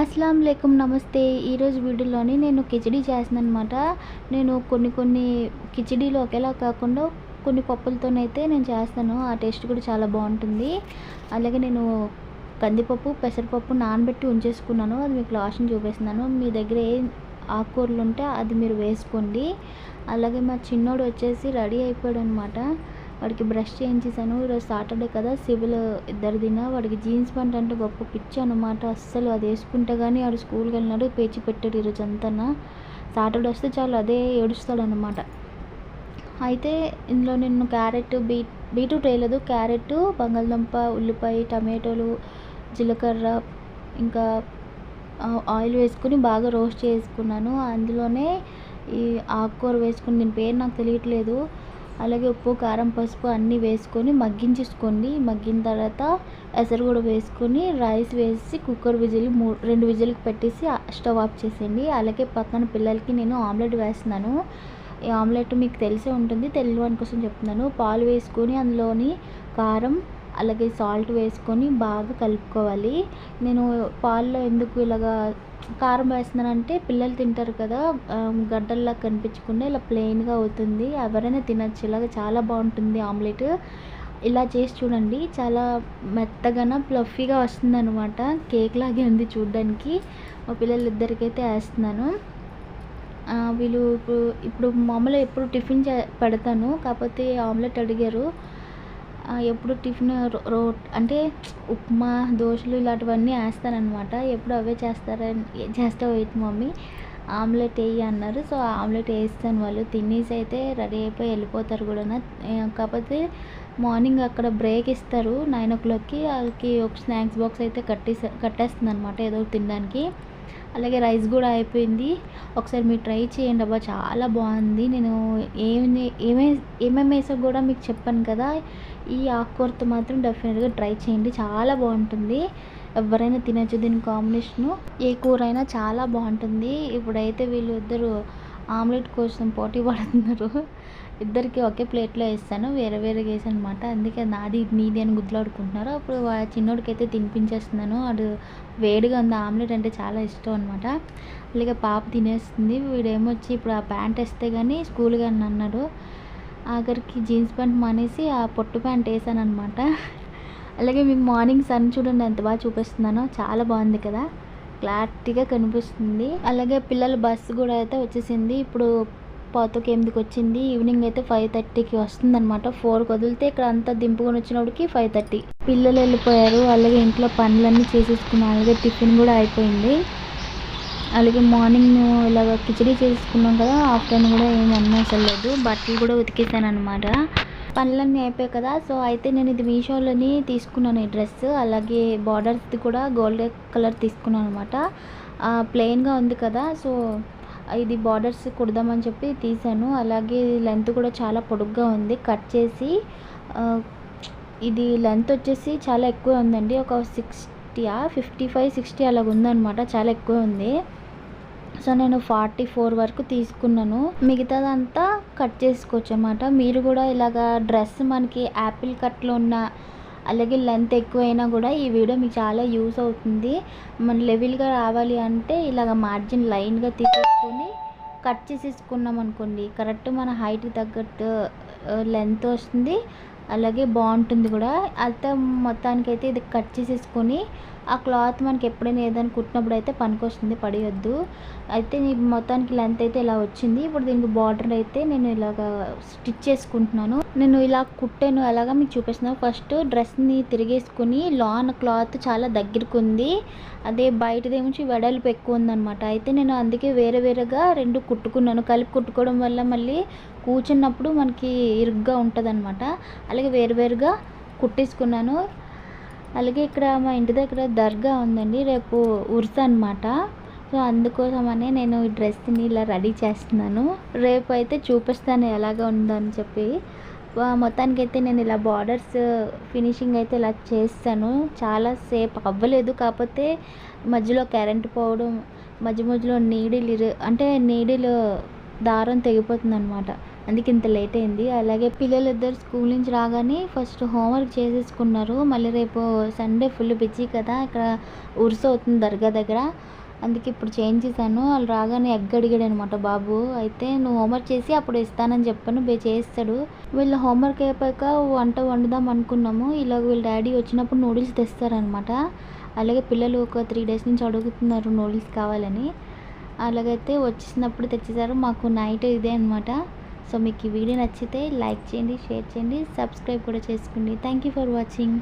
అస్సలం లేకుం నమస్తే. ఈరోజు వీడియోలోని నేను కిచడీ చేసిన అనమాట నేను కొన్ని కొన్ని కిచడీలు ఒకేలా కాకుండా కొన్ని పప్పులతోనైతే నేను చేస్తాను. ఆ టేస్ట్ కూడా చాలా బాగుంటుంది. అలాగే నేను కందిపప్పు పెసరపప్పు నానబెట్టి ఉంచేసుకున్నాను. అది మీకు లాస్ట్ని చూపిస్తున్నాను. మీ దగ్గర ఏ ఆకుకూరలు ఉంటే అది మీరు వేసుకోండి. అలాగే మా చిన్నోడు వచ్చేసి రెడీ అయిపోయాడు అనమాట వాడికి బ్రష్ చేయించేసాను ఈరోజు సాటర్డే కదా సివిల్ ఇద్దరిదిన వాడికి జీన్స్ ప్యాంట్ అంటే గొప్ప పిచ్చి అనమాట అస్సలు అది వేసుకుంటే కానీ వాడు స్కూల్కి వెళ్ళినాడు పేచి పెట్టాడు ఈరోజు అంతనా. సాటర్డే వస్తే చాలు అదే ఏడుస్తాడనమాట అయితే ఇందులో నేను క్యారెట్ బీట్ బీట్రూట్ వేయలేదు. క్యారెట్ బంగాళదుంప ఉల్లిపాయ టమాటోలు జీలకర్ర ఇంకా ఆయిల్ వేసుకుని బాగా రోస్ట్ చేసుకున్నాను. అందులోనే ఈ ఆకుకూర వేసుకుని దీని పేరు నాకు తెలియట్లేదు. అలాగే ఉప్పు కారం పసుపు అన్నీ వేసుకొని మగ్గించేసుకోండి. మగ్గిన తర్వాత ఎసరు కూడా వేసుకొని రైస్ వేసి కుక్కర్ విజిల్ మూ రెండు విజిల్కి పెట్టేసి స్టవ్ ఆఫ్ చేసేయండి. అలాగే పక్కన పిల్లలకి నేను ఆమ్లెట్ వేస్తున్నాను. ఈ ఆమ్లెట్ మీకు తెలిసే ఉంటుంది. తెలియని కోసం చెప్తున్నాను. పాలు వేసుకొని అందులోని కారం అలాగే సాల్ట్ వేసుకొని బాగా కలుపుకోవాలి. నేను పాల్లో ఎందుకు ఇలాగా కారం వేస్తున్నానంటే పిల్లలు తింటారు కదా గడ్డల్లా కనిపించకుండా ఇలా ప్లెయిన్గా అవుతుంది. ఎవరైనా తినచ్చు. ఇలాగ చాలా బాగుంటుంది ఆమ్లెట్. ఇలా చేసి చూడండి. చాలా మెత్తగా ప్లఫీగా వస్తుంది అనమాట కేక్ లాగే ఉంది చూడడానికి. మా పిల్లలు ఇద్దరికైతే వేస్తున్నాను వీళ్ళు ఇప్పుడు ఇప్పుడు మామూలుగా ఎప్పుడు టిఫిన్ చే పెడతాను. కాకపోతే ఆమ్లెట్ అడిగారు. ఎప్పుడు టిఫిన్ రో అంటే ఉప్మా దోశలు ఇలాంటివన్నీ వేస్తానన్నమాట ఎప్పుడు అవే చేస్తారని చేస్తావు ఏంటి మమ్మీ. ఆమ్లెట్ వేయి అన్నారు. సో ఆమ్లెట్ వేస్తాను వాళ్ళు. తినేసి అయితే రెడీ అయిపోయి వెళ్ళిపోతారు కూడా కాకపోతే మార్నింగ్ అక్కడ బ్రేక్ ఇస్తారు నైన్ ఓ క్లాక్కి. వాళ్ళకి ఒక స్నాక్స్ బాక్స్ అయితే కట్టేసి కట్టేస్తుంది అనమాట ఏదో తినడానికి. అలాగే రైస్ కూడా అయిపోయింది. ఒకసారి మీరు ట్రై చేయండి అబ్బా చాలా బాగుంది. నేను ఏమి ఏమే ఏమేమి వేసా కూడా మీకు చెప్పాను కదా. ఈ ఆకుకూరతో మాత్రం డెఫినెట్గా ట్రై చేయండి. చాలా బాగుంటుంది. ఎవరైనా తినచ్చు దీని కాంబినేషను. ఏ కూర అయినా చాలా బాగుంటుంది. ఇప్పుడైతే వీళ్ళు ఇద్దరు ఆమ్లెట్ కోసం పోటీ పడుతున్నారు. ఇద్దరికి ఒకే ప్లేట్లో వేస్తాను వేరే వేరేగా వేసాను అనమాట అందుకే నాది నీది అని గుద్దులాడుకుంటున్నారు. అప్పుడు చిన్నోడికి అయితే తినిపించేస్తున్నాను. అటు వేడిగా ఉంది. ఆమ్లెట్ అంటే చాలా ఇష్టం అనమాట అలాగే పాప తినేస్తుంది. వీడేమొచ్చి ఇప్పుడు ఆ ప్యాంట్ వేస్తే కానీ స్కూల్ కానీ అన్నాడు. ఆఖరికి జీన్స్ ప్యాంట్ మానేసి ఆ పొట్టు ప్యాంట్ వేసాను అనమాట అలాగే మీకు మార్నింగ్ సన్ చూడండి ఎంత బాగా చూపిస్తున్నానో. చాలా బాగుంది కదా. క్లారిటీగా కనిపిస్తుంది. అలాగే పిల్లల బస్సు కూడా అయితే వచ్చేసింది. ఇప్పుడు పాతకి ఎనిమిదికి వచ్చింది. ఈవినింగ్ అయితే ఫైవ్ థర్టీకి వస్తుంది అనమాట ఫోర్కి వదిలితే ఇక్కడ అంతా దింపుకొని వచ్చినప్పటికి ఫైవ్ థర్టీ. పిల్లలు వెళ్ళిపోయారు. అలాగే ఇంట్లో పనులన్నీ చేసేసుకున్నాం. అలాగే టిఫిన్ కూడా అయిపోయింది. అలాగే మార్నింగ్ ఇలాగ కిచడీ చేసుకున్నాం కదా. ఆఫ్టర్నూన్ కూడా ఏం అన్నా అసలు లేదు బట్టలు కూడా ఉతికేసాను అనమాట పనులన్నీ అయిపోయాయి కదా. సో అయితే నేను ఇది మీషోలోని తీసుకున్నాను ఈ డ్రెస్. అలాగే బార్డర్స్ది కూడా గోల్డ్ కలర్ తీసుకున్నాను అనమాట ప్లెయిన్గా ఉంది కదా. సో ఇది బార్డర్స్ కుడదామని చెప్పి తీసాను. అలాగే లెంత్ కూడా చాలా పొడుగ్గా ఉంది. కట్ చేసి ఇది లెంత్ వచ్చేసి చాలా ఎక్కువ ఉందండి. ఒక సిక్స్టీయా ఫిఫ్టీ ఫైవ్ సిక్స్టీ అలాగ ఉందన్నమాట. చాలా ఎక్కువ ఉంది. సో నేను ఫార్టీ ఫోర్ వరకు తీసుకున్నాను. మిగతాదంతా కట్ చేసుకోవచ్చు అనమాట మీరు కూడా ఇలాగా డ్రెస్ మనకి యాపిల్ కట్లో ఉన్న అలాగే లెంత్ ఎక్కువైనా కూడా ఈ వీడియో మీకు చాలా యూస్ అవుతుంది. మన లెవెల్గా రావాలి అంటే ఇలాగ మార్జిన్ లైన్గా తీసేసుకొని కట్ చేసేసుకున్నాం అనుకోండి కరెక్ట్ మన హైట్కి తగ్గట్టు లెంత్ వస్తుంది. అలాగే బాగుంటుంది కూడా. అయితే మొత్తానికైతే ఇది కట్ చేసేసుకొని ఆ క్లాత్ మనకి ఎప్పుడైనా ఏదైనా కుట్టినప్పుడు అయితే పనికొస్తుంది పడేయొద్దు. అయితే మొత్తానికి లెంత్ అయితే ఇలా వచ్చింది. ఇప్పుడు దీనికి బార్డర్ అయితే నేను ఇలాగ స్టిచ్ చేసుకుంటున్నాను. నేను ఇలా కుట్టాను అలాగా మీకు చూపిస్తున్నాను ఫస్ట్ డ్రెస్ని తిరిగేసుకుని లాన్ క్లాత్ చాలా దగ్గరకు ఉంది. అదే బయటదేమించి వెడల్పు ఎక్కువ ఉందన్నమాట. అయితే నేను అందుకే వేరే వేరేగా రెండు కుట్టుకున్నాను. కలిపి కుట్టుకోవడం వల్ల మళ్ళీ కూర్చున్నప్పుడు మనకి ఇరుగ్గా ఉంటుంది అనమాట అలాగే వేరువేరుగా కుట్టేసుకున్నాను. అలాగే ఇక్కడ మా ఇంటి దగ్గర దర్గా ఉందండి రేపు ఉర్స్ అనమాట సో అందుకోసమనే నేను ఈ డ్రెస్ని ఇలా రెడీ చేస్తున్నాను. రేపు అయితే చూపిస్తాను ఎలాగ ఉందని చెప్పి. మొత్తానికి అయితే నేను ఇలా బార్డర్స్ ఫినిషింగ్ అయితే ఇలా చేస్తాను. చాలా సేపు అవ్వలేదు కాకపోతే మధ్యలో కరెంట్ పోవడం మధ్య మధ్యలో నీడిల్ అంటే నీడిల్ దారం తెగిపోతుంది అనమాట అందుకే ఇంత లేట్ అయింది. అలాగే పిల్లలు ఇద్దరు స్కూల్ నుంచి రాగానే ఫస్ట్ హోంవర్క్ చేసేసుకున్నారు. మళ్ళీ రేపు సండే ఫుల్ బిజీ కదా. ఇక్కడ ఉరుసు అవుతుంది దర్గా దగ్గర. అందుకే ఇప్పుడు చేంజ్ చేశాను. వాళ్ళు రాగానే ఎగ్గడిగాడు అనమాట బాబు. అయితే నువ్వు హోంవర్క్ చేసి అప్పుడు ఇస్తానని చెప్పాను. బే చేస్తాడు. వీళ్ళు హోంవర్క్ అయిపోయాక వంట వండుదాం అనుకున్నాము. ఇలాగ వీళ్ళ డాడీ వచ్చినప్పుడు నూడిల్స్ తెస్తారనమాట. అలాగే పిల్లలు ఒక త్రీ డేస్ నుంచి అడుగుతున్నారు నూడిల్స్ కావాలని. అలాగైతే వచ్చినప్పుడు తెచ్చేసారు మాకు నైట్ ఇదే అనమాట సో మీకు ఈ వీడియో నచ్చితే లైక్ చేయండి షేర్ చేయండి సబ్స్క్రైబ్ కూడా చేసుకోండి. Thank you for watching